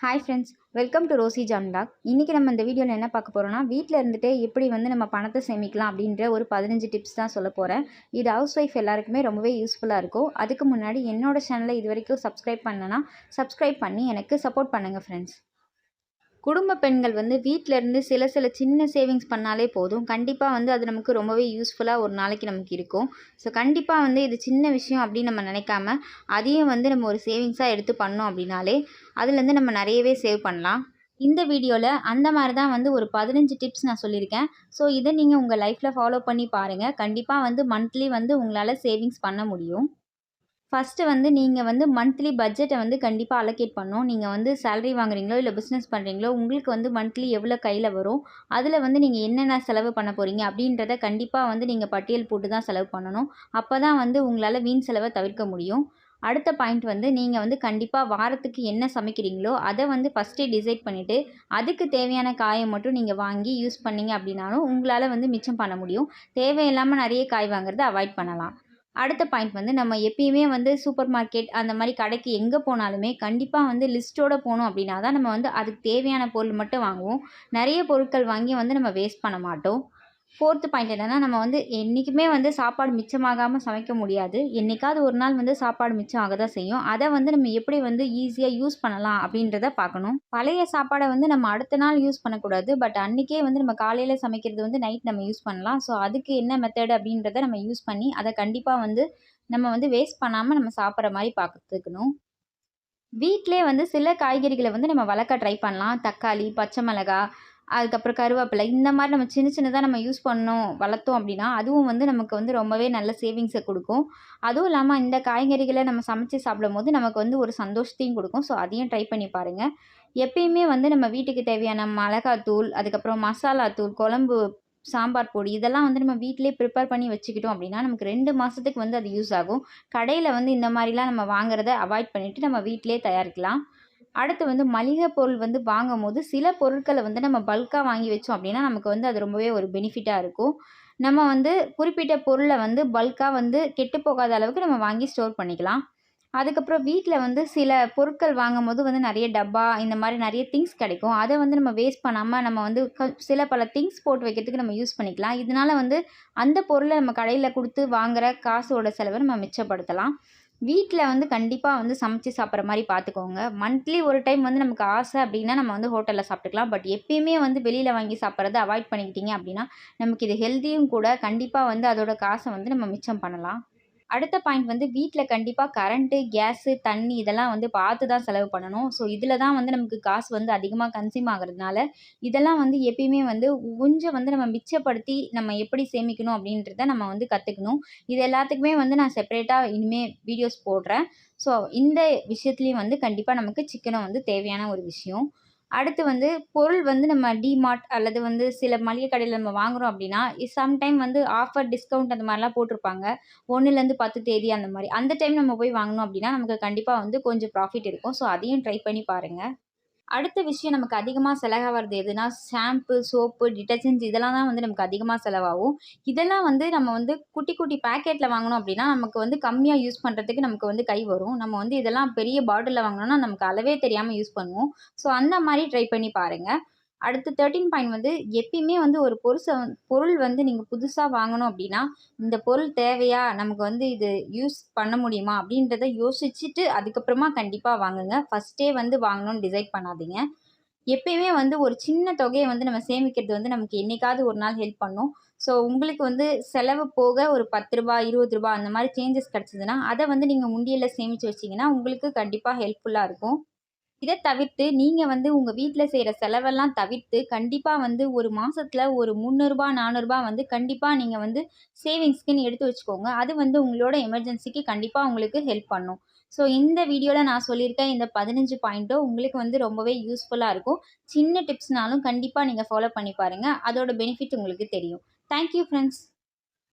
Hi friends welcome to ரோசி ஜாம்டாக் இன்றைக்கி நம்ம இந்த வீடியோவில் என்ன பார்க்க போகிறோம்னா வீட்டில் இருந்துகிட்டே எப்படி வந்து நம்ம பணத்தை சேமிக்கலாம் அப்படின்ற ஒரு பதினஞ்சு டிப்ஸ் தான் சொல்ல போகிறேன் இது ஹவுஸ் ஒய்ஃப் எல்லாருக்குமே ரொம்பவே யூஸ்ஃபுல்லாக இருக்கும். அதுக்கு முன்னாடி என்னோடய சேனலை இது வரைக்கும் சப்ஸ்கிரைப் பண்ணனா சப்ஸ்கிரைப் பண்ணி எனக்கு சப்போர்ட் பண்ணுங்கள் ஃப்ரெண்ட்ஸ் குடும்ப பெண்கள் வந்து வீட்டில் இருந்து சில சில சின்ன சேவிங்ஸ் பண்ணாலே போதும். கண்டிப்பாக வந்து அது நமக்கு ரொம்பவே யூஸ்ஃபுல்லாக ஒரு நாளைக்கு நமக்கு இருக்கும். ஸோ கண்டிப்பாக வந்து இது சின்ன விஷயம் அப்படின்னு நம்ம நினைக்காம அதையும் வந்து நம்ம ஒரு சேவிங்ஸாக எடுத்து பண்ணோம் அப்படின்னாலே அதுலேருந்து நம்ம நிறையவே சேவ் பண்ணலாம். இந்த வீடியோவில் அந்த மாதிரி தான் வந்து ஒரு பதினஞ்சு டிப்ஸ் நான் சொல்லியிருக்கேன். ஸோ இதை நீங்கள் உங்கள் லைஃப்பில் ஃபாலோ பண்ணி பாருங்கள் கண்டிப்பாக வந்து மந்த்லி வந்து உங்களால் சேவிங்ஸ் பண்ண முடியும். ஃபஸ்ட்டு வந்து நீங்கள் வந்து மந்த்லி பட்ஜெட்டை வந்து கண்டிப்பாக அலோகேட் பண்ணணும். நீங்கள் வந்து சேலரி வாங்குறீங்களோ இல்லை பிஸ்னஸ் பண்ணுறீங்களோ உங்களுக்கு வந்து மந்த்லி எவ்வளோ கையில் வரும் அதில் வந்து நீங்கள் என்னென்ன செலவு பண்ண போகிறீங்க அப்படின்றத கண்டிப்பாக வந்து நீங்கள் பட்டியல் போட்டு தான் செலவு பண்ணணும். அப்போ தான் வந்து உங்களால் வீண் செலவை தவிர்க்க முடியும். அடுத்த பாயிண்ட் வந்து நீங்கள் வந்து கண்டிப்பாக வாரத்துக்கு என்ன சமைக்கிறீங்களோ அதை வந்து ஃபஸ்ட்டே டிசைட் பண்ணிவிட்டு அதுக்கு தேவையான காயை மட்டும் நீங்கள் வாங்கி யூஸ் பண்ணீங்க அப்படின்னாலும் உங்களால் வந்து மிச்சம் பண்ண முடியும். தேவையில்லாமல் நிறைய காய் வாங்குறதை அவாய்ட் பண்ணலாம். அடுத்த பாயிண்ட் வந்து நம்ம எப்பயுமே வந்து சூப்பர் மார்க்கெட் அந்த மாதிரி கடைக்கு எங்கே போனாலுமே கண்டிப்பாக வந்து லிஸ்ட்டோடு போகணும் அப்படின்னா தான் நம்ம வந்து அதுக்கு தேவையான பொருள் மட்டும் வாங்குவோம். நிறைய பொருட்கள் வாங்கி வந்து நம்ம வேஸ்ட் பண்ண மாட்டோம். ஃபோர்த்து பாயிண்ட் என்னென்னா நம்ம வந்து என்றைக்குமே வந்து சாப்பாடு மிச்சமாகாமல் சமைக்க முடியாது. என்றைக்காவது ஒரு நாள் வந்து சாப்பாடு மிச்சம் ஆக தான் செய்யும். அதை வந்து நம்ம எப்படி வந்து ஈஸியாக யூஸ் பண்ணலாம் அப்படின்றத பார்க்கணும். பழைய சாப்பாடை வந்து நம்ம அடுத்த நாள் யூஸ் பண்ணக்கூடாது. பட் அன்றைக்கே வந்து நம்ம காலையில் சமைக்கிறது வந்து நைட் நம்ம யூஸ் பண்ணலாம். ஸோ அதுக்கு என்ன மெத்தட் அப்படின்றத நம்ம யூஸ் பண்ணி அதை கண்டிப்பாக வந்து நம்ம வந்து வேஸ்ட் பண்ணாமல் நம்ம சாப்பிட்ற மாதிரி பார்த்துக்கணும். வீட்டிலே வந்து சில காய்கறிகளை வந்து நம்ம வளர்க்க ட்ரை பண்ணலாம். தக்காளி பச்சை மிளகா அதுக்கப்புறம் கருவேப்பிலை. இந்த மாதிரி நம்ம சின்ன சின்னதாக நம்ம யூஸ் பண்ணோம் வளர்த்தோம் அப்படின்னா அதுவும் வந்து நமக்கு வந்து ரொம்பவே நல்ல சேவிங்ஸை கொடுக்கும். அதுவும் இல்லாமல் இந்த காய்கறிகளை நம்ம சமைச்சு சாப்பிடும் போது நமக்கு வந்து ஒரு சந்தோஷத்தையும் கொடுக்கும். ஸோ அதையும் ட்ரை பண்ணி பாருங்கள் எப்பயுமே வந்து நம்ம வீட்டுக்கு தேவையான மிளகாத்தூள் அதுக்கப்புறம் மசாலாத்தூள் குழம்பு சாம்பார் பொடி இதெல்லாம் வந்து நம்ம வீட்டிலே ப்ரிப்பேர் பண்ணி வச்சுக்கிட்டோம் அப்படின்னா நமக்கு ரெண்டு மாதத்துக்கு வந்து அது யூஸ் ஆகும். கடையில் வந்து இந்த மாதிரிலாம் நம்ம வாங்குறத அவாய்ட் பண்ணிவிட்டு நம்ம வீட்டிலே தயாரிக்கலாம். அடுத்து வந்து மளிகை பொருள் வந்து வாங்கும் போது சில பொருட்களை வந்து நம்ம பல்காக வாங்கி வச்சோம் அப்படின்னா நமக்கு வந்து அது ரொம்பவே ஒரு பெனிஃபிட்டாக இருக்கும். நம்ம வந்து குறிப்பிட்ட பொருளை வந்து பல்காக வந்து கெட்டு போகாத அளவுக்கு நம்ம வாங்கி ஸ்டோர் பண்ணிக்கலாம். அதுக்கப்புறம் வீட்டில் வந்து சில பொருட்கள் வாங்கும் போது வந்து நிறைய டப்பா இந்த மாதிரி நிறைய திங்ஸ் கிடைக்கும். அதை வந்து நம்ம வேஸ்ட் பண்ணாமல் நம்ம வந்து சில பல திங்ஸ் போட்டு வைக்கிறதுக்கு நம்ம யூஸ் பண்ணிக்கலாம். இதனால் வந்து அந்த பொருளை நம்ம கடையில் கொடுத்து வாங்குகிற காசோட செலவை நம்ம மிச்சப்படுத்தலாம். வீட்டில் வந்து கண்டிப்பாக வந்து சமைச்சு சாப்பிட்ற மாதிரி பார்த்துக்கோங்க மந்த்லி ஒரு டைம் வந்து நமக்கு ஆசை அப்படின்னா நம்ம வந்து ஹோட்டலில் சாப்பிட்டுக்கலாம். பட் எப்பயுமே வந்து வெளியில் வாங்கி சாப்பிட்றத அவாய்ட் பண்ணிக்கிட்டீங்க அப்படின்னா நமக்கு இது ஹெல்த்தியும் கூட கண்டிப்பாக வந்து அதோட காசை வந்து நம்ம மிச்சம் பண்ணலாம். அடுத்த பாயிண்ட் வந்து வீட்டில் கண்டிப்பாக கரண்ட்டு கேஸு தண்ணி இதெல்லாம் வந்து பார்த்து தான் செலவு பண்ணணும். ஸோ இதில் தான் வந்து நமக்கு காசு வந்து அதிகமாக கன்சியூம் ஆகிறதுனால இதெல்லாம் வந்து எப்பயுமே வந்து கொஞ்சம் வந்து நம்ம மிச்சப்படுத்தி நம்ம எப்படி சேமிக்கணும் அப்படின்றத நம்ம வந்து கற்றுக்கணும் இது எல்லாத்துக்குமே வந்து நான் செப்பரேட்டாக இனிமேல் வீடியோஸ் போடுறேன். ஸோ இந்த விஷயத்துலேயும் வந்து கண்டிப்பாக நமக்கு சிக்கனம் வந்து தேவையான ஒரு விஷயம். அடுத்து வந்து பொருள் வந்து நம்ம டிமார்ட் அல்லது வந்து சில மளிகை கடையில் நம்ம வாங்குகிறோம் அப்படின்னா சம்டைம் வந்து ஆஃபர் டிஸ்கவுண்ட் அந்த மாதிரிலாம் போட்டிருப்பாங்க. ஒன்றுலேருந்து பத்து தேதி அந்த மாதிரி. அந்த டைம் நம்ம போய் வாங்கினோம் அப்படின்னா நமக்கு கண்டிப்பாக வந்து கொஞ்சம் ப்ராஃபிட் இருக்கும். ஸோ அதையும் ட்ரை பண்ணி பாருங்கள் அடுத்த விஷயம் நமக்கு அதிகமாக செலவாகிறது எதுனா ஷாம்பு சோப்பு டிட்டர்ஜென்ட்ஸ் இதெல்லாம் தான் வந்து நமக்கு அதிகமாக செலவாகும். இதெல்லாம் வந்து நம்ம வந்து குட்டி குட்டி பேக்கெட்டில் வாங்கினோம் அப்படின்னா நமக்கு வந்து கம்மியாக யூஸ் பண்ணுறதுக்கு நமக்கு வந்து கை வரும். நம்ம வந்து இதெல்லாம் பெரிய பாட்டிலில் வாங்கினோம்னா நமக்கு அளவே தெரியாமல் யூஸ் பண்ணுவோம். ஸோ அந்த மாதிரி ட்ரை பண்ணி பாருங்கள் அடுத்து தேர்ட்டின் பாயிண்ட் வந்து எப்பயுமே வந்து ஒரு பொருசை பொருள் வந்து நீங்கள் புதுசாக வாங்கணும் அப்படின்னா இந்த பொருள் தேவையா? நமக்கு வந்து இது யூஸ் பண்ண முடியுமா? அப்படின்றத யோசிச்சுட்டு அதுக்கப்புறமா கண்டிப்பாக வாங்குங்க. ஃபஸ்ட்டே வந்து வாங்கணும்னு டிசைட் பண்ணாதீங்க. எப்பயுமே வந்து ஒரு சின்ன தொகையை வந்து நம்ம சேமிக்கிறது வந்து நமக்கு என்றைக்காவது ஒரு நாள் ஹெல்ப் பண்ணும். ஸோ உங்களுக்கு வந்து செலவு போக ஒரு பத்து ரூபா இருபது ரூபா அந்த மாதிரி சேஞ்சஸ் கிடச்சிதுன்னா அதை வந்து நீங்கள் முண்டியில் சேமித்து வச்சிங்கன்னா உங்களுக்கு கண்டிப்பாக ஹெல்ப்ஃபுல்லாக இருக்கும். இதை தவிர்த்து நீங்கள் வந்து உங்கள் வீட்டில் செய்கிற செலவெல்லாம் தவிர்த்து கண்டிப்பாக வந்து ஒரு மாதத்துல ஒரு முந்நூறுரூபா நானூறுரூபா வந்து கண்டிப்பாக நீங்கள் வந்து சேவிங்ஸ்க்குன்னு எடுத்து வச்சுக்கோங்க. அது வந்து உங்களோட எமர்ஜென்சிக்கு கண்டிப்பாக உங்களுக்கு ஹெல்ப் பண்ணும். ஸோ இந்த வீடியோவில் நான் சொல்லியிருக்கேன் இந்த பதினஞ்சு பாயிண்ட்டும் உங்களுக்கு வந்து ரொம்பவே யூஸ்ஃபுல்லாக இருக்கும். சின்ன டிப்ஸ்னாலும் கண்டிப்பாக நீங்கள் ஃபாலோ பண்ணி பாருங்கள் அதோட பெனிஃபிட் உங்களுக்கு தெரியும். Thank you friends